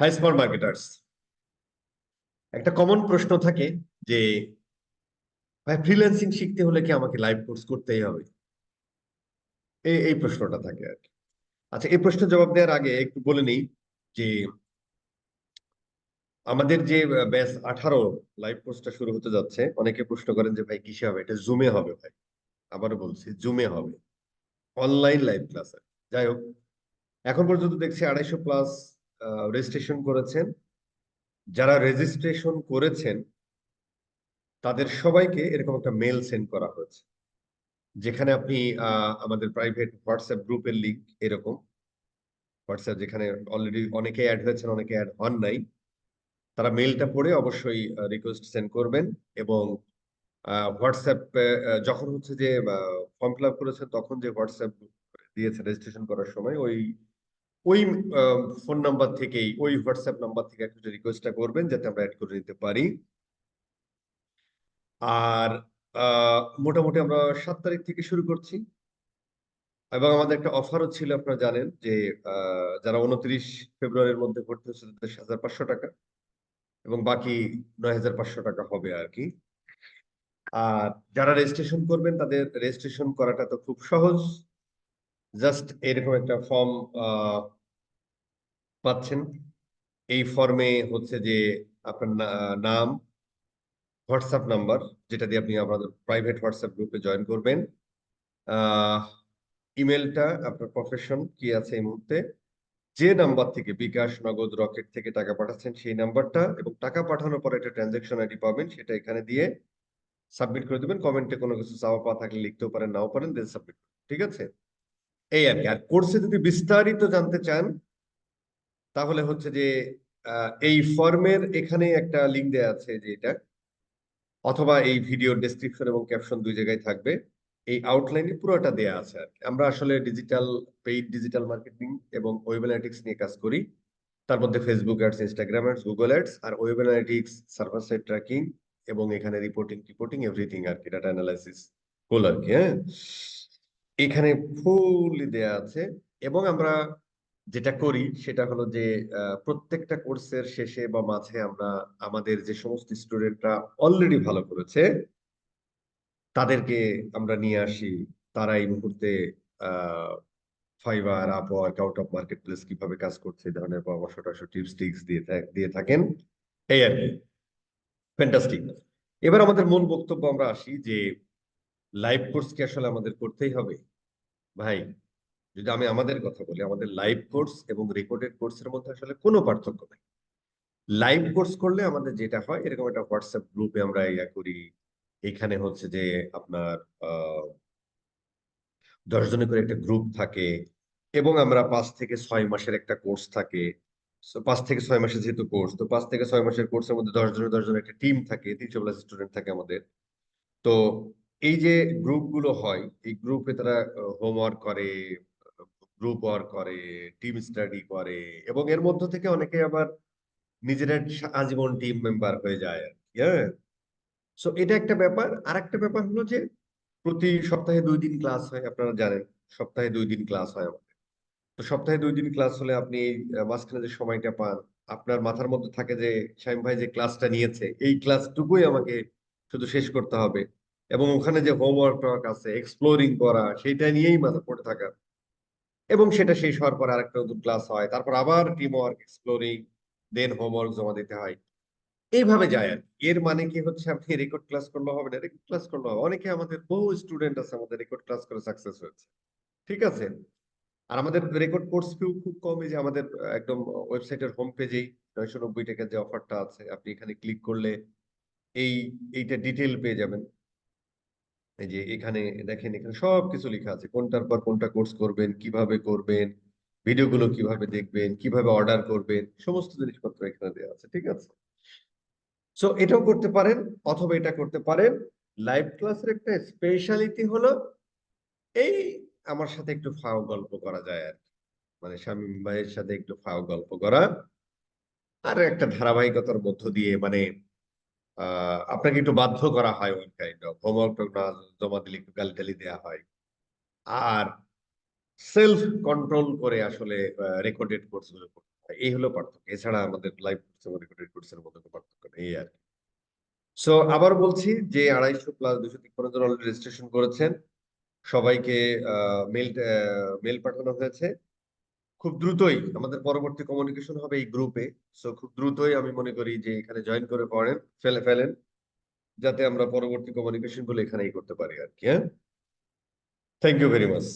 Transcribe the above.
High small marketers একটা common প্রশ্ন থাকে যে, ভাই ফ্রিল্যান্সিং শিখতে হলে কি আমাকে লাইভ কোর্স করতেই হবে? এই এই প্রশ্নটা থাকে আর আচ্ছা এই প্রশ্নের জবাব দেওয়ার আগে একটু বলে নিই যে, আমাদের যে ব্যাচ আঠারো লাইভ কোর্সটা শুরু হতে যাচ্ছে, অনেকে প্রশ্ন করেন যে, ভাই, কিসে হবে? এটা জুমে হবে, ভাই। আবারও বলছি জুমে হবে। অনলাইন লাইভ ক্লাস যাই হোক, এখন পর্যন্ত দেখছি আড়াইশো প্লাস রেজিস্ট্রেশন করেছেন। যারা রেজিস্ট্রেশন করেছেন, তাদের সবাইকে এরকম একটা মেল সেন্ড করা হয়েছে। যেখানে আপনি আমাদের প্রাইভেট হোয়াটসঅ্যাপ গ্রুপের লিঙ্ক এরকম। হোয়াটসঅ্যাপ যেখানে অলরেডি অনেকে অ্যাড হয়েছেন, অনেকে অ্যাড হন নাই। তারা মেলটা পড়ে অবশ্যই রিকোয়েস্ট সেন্ড করবেন এবং হোয়াটসঅ্যাপ যখন হচ্ছে যে ফর্ম ফিল আপ করেছেন তখন যে হোয়াটসঅ্যাপ দিয়েছে রেজিস্ট্রেশন করার সময়, ওই ওই ফোন নাম্বার থেকেই, ওই হোয়াটসঅ্যাপ নাম্বার থেকে একটা রিকোয়েস্টটা করবেন যাতে আমরা অ্যাড করে নিতে পারি। আর মোটামুটি আমরা সাত তারিখ থেকে শুরু করছি। এবং আমাদের একটা অফারও ছিল, আপনারা জানেন যে যারা উনত্রিশ ফেব্রুয়ারির মধ্যে ভর্তি হচ্ছে তাদের হাজার পাঁচশো টাকা এবং বাকি নয় হাজার পাঁচশো টাকা হবে আর কি। আর যারা রেজিস্ট্রেশন করবেন তাদের রেজিস্ট্রেশন করাটা তো খুব সহজ। জাস্ট এরকম একটা ফর্ম পাচ্ছেন। এই ফর্মে হচ্ছে যে আপনার নাম, হোয়াটসঅ্যাপ নাম্বার, যেটা দিয়ে আপনি আপনাদের প্রাইভেট হোয়াটসঅ্যাপ গ্রুপে জয়েন করবেন। ইমেলটা আপনার প্রফেশন কি আছে এই মুহূর্তে? যে নাম্বার থেকে বিকাশ, নগদ, রকেট থেকে টাকা পাঠাচ্ছেন সেই নাম্বারটা এবং টাকা পাঠানোর পর একটা ট্রানজেকশন আইডি পাবেন, সেটা এখানে দিয়ে সাবমিট করে দেবেন। কমেন্টে কোনো কিছু চাওয়া পাওয়া থাকলে লিখতেও পারেন, নাও পারেন দেন সাবমিট ঠিক আছে? এই আর কি। আর কোর্সে যদি বিস্তারিত জানতে চান, তাহলে হচ্ছে যে এই ফর্মের এখানে একটা লিঙ্ক দেওয়া আছে যে এটা, অথবা এই ভিডিও ডেসক্রিপশন এবং ক্যাপশন দুই জায়গায় থাকবে। এই আউটলাইনে পুরোটা দেয়া আছে আর কি। আমরা আসলে ডিজিটাল পেইড ডিজিটাল মার্কেটিং এবং ওয়েব অ্যানালিটিক্স নিয়ে কাজ করি। তার মধ্যে Facebook ads Instagram ads Google ads আর web analytics server side tracking এবং এখানে রিপোর্টিং রিপোর্টিং এভরিথিং আর কি ডাটা অ্যানালাইসিস ফুল আর কি হ্যাঁ? এখানে ফুললি দেয়া আছে এবং আমরা যেটা করি সেটা হলো যে প্রত্যেকটা কোর্সের শেষে বা মাঝে আমরা আমাদের যে সমস্ত স্টুডেন্টরা অলরেডি ভালো করেছে, তাদেরকে আমরা নিয়ে আসি। তারা এই মুহূর্তে Fiverr, Upwork, out of marketplace কীভাবে কাজ করছে, এই ধরনের পরামর্শ টরামর্শ, টিপস, টিক্স দিয়ে দিয়ে থাকেন। এই আর কি। ফ্যান্টাস্টিক এবার আমাদের মূল বক্তব্য আমরা আসি যে লাইভ কোর্স কি আসলে আমাদের করতেই হবে। ভাই, যদি আমি আমাদের কথা বলি, আমাদের লাইভ কোর্স এবং রেকর্ডেড কোর্সের মধ্যে আসলে কোনো পার্থক্য নেই। লাইভ কোর্স করলে আমাদের যেটা হয়, এরকম একটা হোয়াটসঅ্যাপ গ্রুপে আমরা ইয়া করি, এখানে হচ্ছে যে আপনার দশ জনের করে একটা গ্রুপ থাকে এবং আমরা পাঁচ থেকে ছয় মাসের একটা কোর্স থাকে। পাঁচ থেকে ছয় মাসের যেহেতু কোর্স তো পাঁচ থেকে ছয় মাসের কোর্সের মধ্যে দশ জনের দশ জনের একটা টিম থাকে, তিনশো প্লাস স্টুডেন্ট থাকে আমাদের। তো এই যে গ্রুপগুলো হয়, এই গ্রুপে তারা হোমওয়ার্ক করে গ্রুপ ওয়ার্ক করে টিম স্টাডি করে এবং এর মধ্য থেকে অনেকে আবার নিজেরা আজীবন টিম মেম্বার হয়ে যায় আর কি হ্যাঁ? সো এটা একটা ব্যাপার। আর একটা ব্যাপার হলো যে, প্রতি সপ্তাহে দুই দিন ক্লাস হয়, আপনারা জানেন, সপ্তাহে দুই দিন ক্লাস হয় আমাদের। তো সপ্তাহে দুই দিন ক্লাস হলে আপনি মাঝখানে যে সময়টা পান, আপনার মাথার মধ্যে থাকে যে শাইম ভাই যে ক্লাসটা নিয়েছে, এই ক্লাসটুকুই আমাকে শুধু শেষ করতে হবে। এবং ওখানে যে হোমওয়ার্ক আছে এক্সপ্লোরিং করা সেটা নিয়েই মাথা পড়ে থাকা। এবং সেটা শেষ হওয়ার পর আরেকটা নতুন ক্লাস হয়, তারপর আবার team work exploring then homework জমা দিতে হয়। এইভাবে যায় আর এর মানে কি হচ্ছে, আপনি রেকর্ড ক্লাস করলে হবে না রেকর্ড ক্লাস করলে হবে অনেকে আমাদের বহু স্টুডেন্ট আছে, আমাদের রেকর্ড ক্লাস করে সাকসেস হয়েছে। ঠিক আছে? আর আমাদের রেকর্ড কোর্স ফিউ খুব কম, এই যে আমাদের একদম ওয়েবসাইটের হোম পেজেই নয়শো নব্বই টাকার যে অফারটা আছে, আপনি এখানে ক্লিক করলে এই, এইটা ডিটেল পেয়ে যাবেন। এই যে এখানে দেখেন, এখানে সব কিছু লেখা আছে। কোনটার পর কোনটা কোর্স করবেন, কীভাবে করবেন, ভিডিওগুলো কীভাবে দেখবেন, কীভাবে অর্ডার করবেন, সমস্ত জিনিসপত্র এখানে দেওয়া আছে, ঠিক আছে? সো এটাও করতে পারেন অথবা এটা করতে পারেন। লাইভ ক্লাসের একটা স্পেশালিটি হলো এই আমার সাথে একটু ফাও গল্প করা যায় আর মানে শামীম ভাইয়ের সাথে একটু ফাও গল্প করা। আর একটা ধারাবাহিকতার মধ্য দিয়ে মানে আপনাকে একটু বাধ্য করা হয় ওই কাইন্ড অফ হোমওয়ার্ক না জমা দিলে একটু গালি টালি দেওয়া হয়। আর সেলফ কন্ট্রোল করে আসলে রেকর্ডেড কোর্স করতে হয়। এই হলো পার্থক্য। এছাড়া আমাদের লাইভ কোর্স এবং রেকর্ডেড কোর্সের মধ্যে পার্থক্য নেই আর কি। সো আবার বলছি যে আড়াইশো প্লাস দুশো তিপ্পান্ন জন অলরেডি রেজিস্ট্রেশন করেছেন। সবাইকে মেল মেল পাঠানো হয়েছে। খুব দ্রুতই আমাদের পরবর্তী কমিউনিকেশন হবে এই গ্রুপে সো খুব দ্রুতই আমি মনে করি যে এখানে জয়েন করে পড়েন, ফেলে ফেলেন, যাতে আমরা পরবর্তী কমিউনিকেশনগুলো এখানেই করতে পারি আর কি হ্যাঁ? Thank you very much